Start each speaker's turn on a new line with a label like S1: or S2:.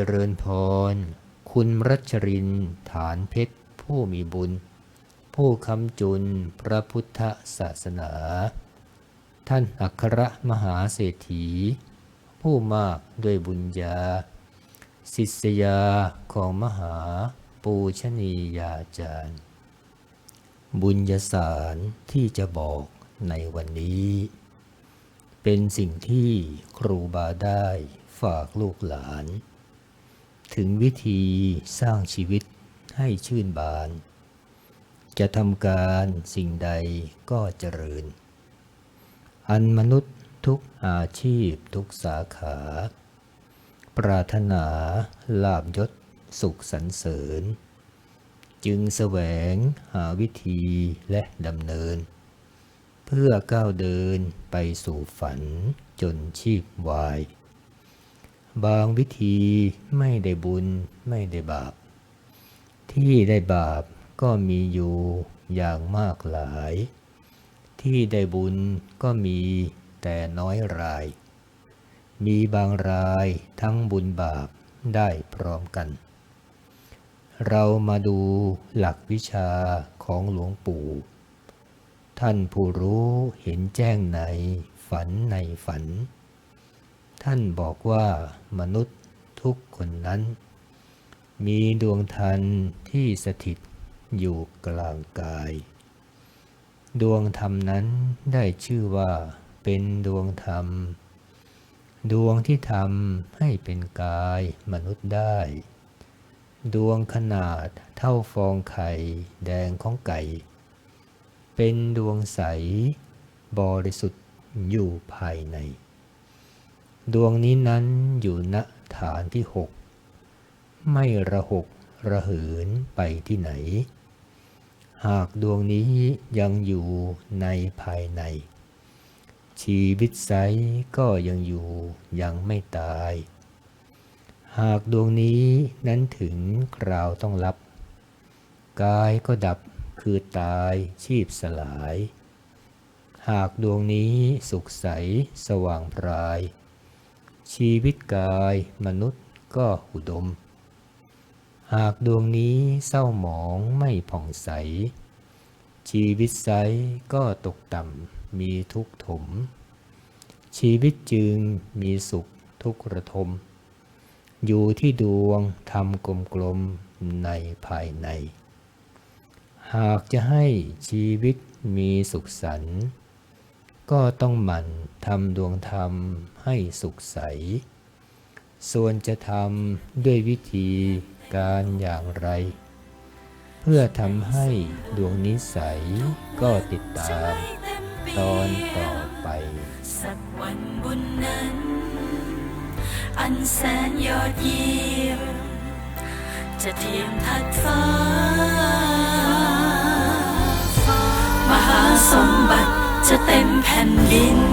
S1: จริญพร คุณรัชริน ฐานเพชร ผู้มีบุญ ผู้คำจุนพระพุทธศาสนา ท่านอัครมหาเศรษฐี ผู้มากด้วยบุญญา ศิษยาของมหาปูชนียาจารย์ บุญญาสารที่จะบอกในวันนี้ เป็นสิ่งที่ครูบาได้ฝากลูกหลาน ถึงวิธีสร้างชีวิตให้ชื่นบาน จะทำการสิ่งใดก็เจริญ อันมนุษย์ทุกอาชีพทุกสาขา ปรารถนาลาบยศสุขสรรเสริญ จึงแสวงหาวิธีและดำเนิน เพื่อก้าวเดินไปสู่ฝันจนชีพวาย บางวิธีไม่ได้บุญไม่ได้บาป ที่ได้บาปก็มีอยู่อย่างมากหลาย ที่ได้บุญก็มีแต่น้อยราย มีบางรายทั้งบุญบาปได้พร้อมกัน เรามาดูหลักวิชาของหลวงปู่ ท่านผู้รู้เห็นแจ้งในฝันในฝัน ท่านบอกว่ามนุษย์ทุกคนนั้น มีดวงทันที่สถิตอยู่กลางกาย ดวงธรรมนั้นได้ชื่อว่าเป็นดวงธรรม ดวงที่ทำให้เป็นกายมนุษย์ได้ ดวงขนาดเท่าฟองไข่แดงของไก่ เป็นดวงใสบริสุทธิ์อยู่ภายใน ดวงนี้นั้นอยู่ณฐานที่หกไม่ระหกระเหินไปที่ไหน หากดวงนี้ยังอยู่ในภายใน ชีวิตไซก็ยังอยู่ยังไม่ตาย หากดวงนี้นั้นถึงคราวต้องรับ กายก็ดับคือตายชีพสลาย หากดวงนี้สุขใสสว่างพราย ชีวิตกายมนุษย์ก็อุดม หากดวงนี้เศร้าหมองไม่ผ่องใส ชีวิตไซก็ตกต่ำมีทุกข์ถม ชีวิตจึงมีสุขทุกระทม อยู่ที่ดวงทำกลมๆในภายใน หากจะให้ชีวิตมีสุขสันต์ ก็ต้องหมั่นทำดวงธรรมให้สุขใส ส่วนจะทำด้วยวิธีการอย่างไร เพื่อทำให้ดวงนิสัยก็ติดตาม ตอนต่อไป
S2: สักวันบุญนั้น อันแสนยอดเยี่ยมจะเทียมทัดฟ้า มห